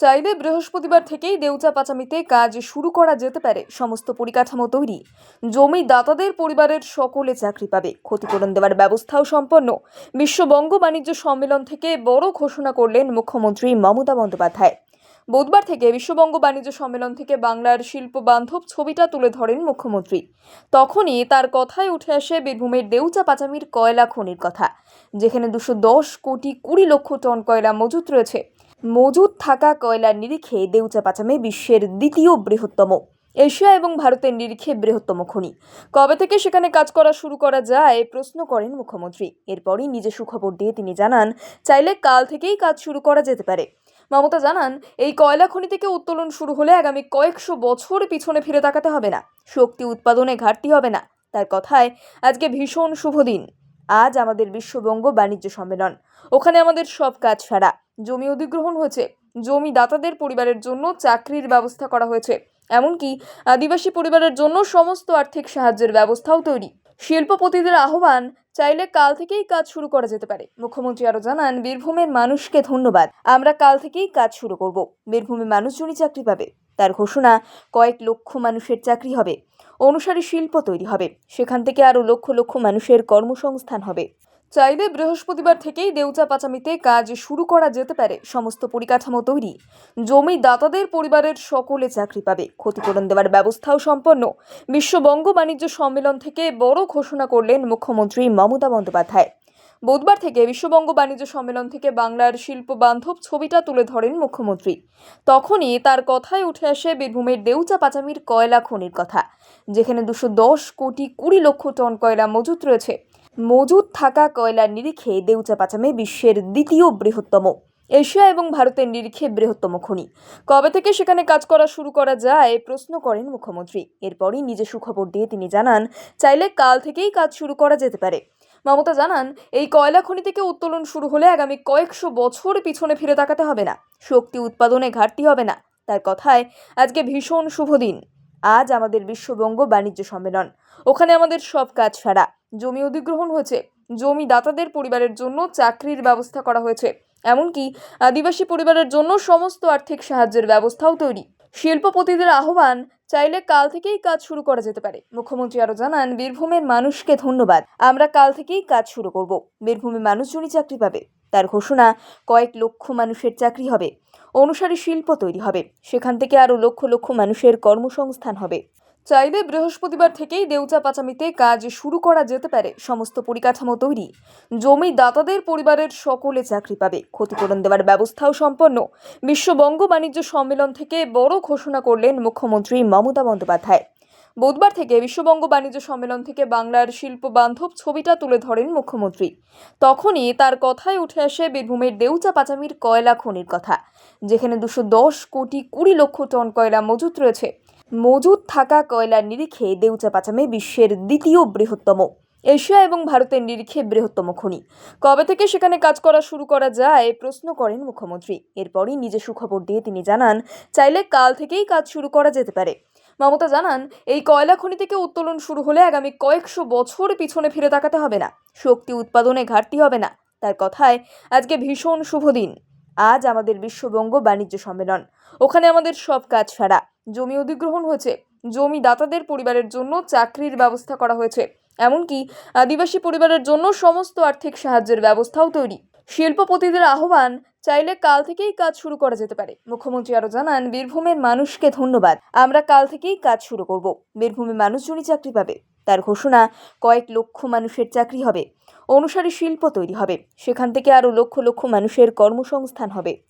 চাইলে বৃহস্পতিবার থেকেই দেউচা পাচামিতে কাজ শুরু করা যেতে পারে। সমস্ত পরিকাঠামো তৈরি। জমি দাতাদের পরিবারের সকলে চাকরি পাবে। ক্ষতিপূরণ দেওয়ার ব্যবস্থাও সম্পন্ন। বিশ্ববঙ্গ বাণিজ্য সম্মেলন থেকে বড় ঘোষণা করলেন মুখ্যমন্ত্রী মমতা বন্দ্যোপাধ্যায়। বুধবার থেকে বিশ্ববঙ্গ বাণিজ্য সম্মেলন থেকে বাংলার শিল্প বান্ধব ছবিটা তুলে ধরেন মুখ্যমন্ত্রী। তখনই তার কথায় উঠে আসে বীরভূমের দেউচা পাচামির কয়লা খনির কথা। যেখানে দুশো দশ কোটি কুড়ি লক্ষ টন কয়লা মজুত রয়েছে। মজুদ থাকা কয়লার নিরিখে দেউচা পাচামে বিশ্বের দ্বিতীয় বৃহত্তম। এশিয়া এবং ভারতের নিরিখে বৃহত্তম খনি। কবে থেকে সেখানে কাজ করা শুরু করা যায়, প্রশ্ন করেন মুখ্যমন্ত্রী। এরপরই নিজে সুখবর দিয়ে তিনি জানান, চাইলে কাল থেকেই কাজ শুরু করা যেতে পারে। মমতা জানান, এই কয়লা খনি থেকে উত্তোলন শুরু হলে আগামী কয়েকশো বছর পিছনে ফিরে তাকাতে হবে না। শক্তি উৎপাদনে ঘাটতি হবে না। তার কথায়, আজকে ভীষণ শুভ দিন। আজ আমাদের বিশ্ববঙ্গ বাণিজ্য সম্মেলন। ওখানে আমাদের সব কাজ সারা। জমি অধিগ্রহণ হয়েছে। জমি দাতাদের পরিবারের জন্য চাকরির ব্যবস্থা করা হয়েছে। এমনকি আদিবাসী পরিবারের জন্য সমস্ত আর্থিক সাহায্যের ব্যবস্থাও তৈরি। শিল্পপতিদের আহ্বান, চাইলে কাল থেকেই কাজ শুরু করা যেতে পারে। মুখ্যমন্ত্রী আরও জানান, বীরভূমের মানুষকে ধন্যবাদ। আমরা কাল থেকেই কাজ শুরু করব। বীরভূমে মানুষজনই চাকরি পাবে। তার ঘোষণা, কয়েক লক্ষ মানুষের চাকরি হবে। অনুসারী শিল্প তৈরি হবে। সেখান থেকে আরও লক্ষ লক্ষ মানুষের কর্মসংস্থান হবে। চাইলে বৃহস্পতিবার থেকেই দেউচা পাচামিতে কাজ শুরু করা যেতে পারে। সমস্ত পরিকাঠামো তৈরি। জমি দাতাদের পরিবারের সকলে চাকরি পাবে। ক্ষতিপূরণ দেওয়ার ব্যবস্থাও সম্পন্ন। বিশ্ববঙ্গ বাণিজ্য সম্মেলন থেকে বড় ঘোষণা করলেন মুখ্যমন্ত্রী মমতা বন্দ্যোপাধ্যায়। বুধবার থেকে বিশ্ববঙ্গ বাণিজ্য সম্মেলন থেকে বাংলার শিল্প বান্ধব ছবিটা তুলে ধরেন মুখ্যমন্ত্রী। তখনই তার কথায় উঠে আসে বীরভূমের দেউচা পাচামির কয়লা খনির কথা, যেখানে দুশো দশ কোটি কুড়ি লক্ষ টন কয়লা মজুত রয়েছে। মজুত থাকা কয়লার নিরিখে দেউচা পাচামে বিশ্বের দ্বিতীয় বৃহত্তম, এশিয়া এবং ভারতের নিরিখে বৃহত্তম খনি। কবে থেকে সেখানে কাজ করা শুরু করা যায়, প্রশ্ন করেন মুখ্যমন্ত্রী। এরপরই নিজে সুখবর দিয়ে তিনি জানান, চাইলে কাল থেকেই কাজ শুরু করা যেতে পারে। মমতা জানান, এই কয়লা খনি থেকে উত্তোলন শুরু হলে আগামী কয়েকশো বছর পিছনে ফিরে তাকাতে হবে না। শক্তি উৎপাদনে ঘাটতি হবে না। তার কথায়, আজকে ভীষণ শুভ দিন। আজ আমাদের বিশ্ববঙ্গ বাণিজ্য সম্মেলন। ওখানে আমাদের সব কাজ সারা। জমি অধিগ্রহণ হয়েছে। জমি দাতাদের পরিবারের জন্য চাকরির ব্যবস্থা করা হয়েছে। এমনকি আদিবাসী পরিবারের জন্য সমস্ত আর্থিক সাহায্যের ব্যবস্থাও তৈরি। শিল্পপতিদের আহ্বান চাইলে কাল থেকেই কাজ শুরু করা যেতে পারে। মুখ্যমন্ত্রী আরও জানান, বীরভূমের মানুষকে ধন্যবাদ। আমরা কাল থেকেই কাজ শুরু করব। বীরভূমে মানুষজনই চাকরি পাবে। তার ঘোষণা, কয়েক লক্ষ মানুষের চাকরি হবে। অনুসারী শিল্প তৈরি হবে। সেখান থেকে আরও লক্ষ লক্ষ মানুষের কর্মসংস্থান হবে। চাইলে বৃহস্পতিবার থেকেই দেউচা পাচামিতে কাজ শুরু করা যেতে পারে। সমস্ত পরিকাঠামো তৈরি। জমি দাতাদের পরিবারের সকলে চাকরি পাবে। ক্ষতিপূরণ দেওয়ার ব্যবস্থাও সম্পন্ন। বিশ্ববঙ্গ বাণিজ্য সম্মেলন থেকে বড় ঘোষণা করলেন মুখ্যমন্ত্রী মমতা বন্দ্যোপাধ্যায়। বুধবার থেকে বিশ্ববঙ্গ বাণিজ্য সম্মেলন থেকে বাংলার শিল্প বান্ধব ছবিটা তুলে ধরেন মুখ্যমন্ত্রী। তখনই তার কথায় উঠে আসে বীরভূমের দেউচা পাচামির কয়লা খনির কথা। যেখানে দুশো দশ কোটি কুড়ি লক্ষ টন কয়লা মজুত রয়েছে। মজুদ থাকা কয়লার নিরিখে দেউচা পাচামে বিশ্বের দ্বিতীয় বৃহত্তম, এশিয়া এবং ভারতের নিরিখে বৃহত্তম খনি। কবে থেকে সেখানে কাজ করা শুরু করা যায়, প্রশ্ন করেন মুখ্যমন্ত্রী। এরপরই নিজে সুখবর দিয়ে তিনি জানান, চাইলে কাল থেকেই কাজ শুরু করা যেতে পারে। মমতা জানান, এই কয়লা খনি থেকে উত্তোলন শুরু হলে আগামী কয়েকশো বছর পিছনে ফিরে তাকাতে হবে না, শক্তি উৎপাদনে ঘাটতি হবে না। তার কথায়, আজকে ভীষণ শুভ দিন। আজ আমাদের বিশ্ববঙ্গ বাণিজ্য সম্মেলন। ওখানে আমাদের সব কাজ সারা। জমি অধিগ্রহণ হয়েছে। জমি দাতাদের পরিবারের জন্য চাকরির ব্যবস্থা করা হয়েছে। এমনকি আদিবাসী পরিবারের জন্য সমস্ত আর্থিক সাহায্যের ব্যবস্থাও তৈরি। শিল্পপতিদের আহ্বান, চাইলে কাল থেকেই কাজ শুরু করা যেতে পারে। মুখ্যমন্ত্রী আরও জানান, বীরভূমের মানুষকে ধন্যবাদ। আমরা কাল থেকেই কাজ শুরু করব। বীরভূমে মানুষজনই চাকরি পাবে। তার ঘোষণা, কয়েক লক্ষ মানুষের চাকরি হবে। অনুসারী শিল্প তৈরি হবে। সেখান থেকে আরও লক্ষ লক্ষ মানুষের কর্মসংস্থান হবে।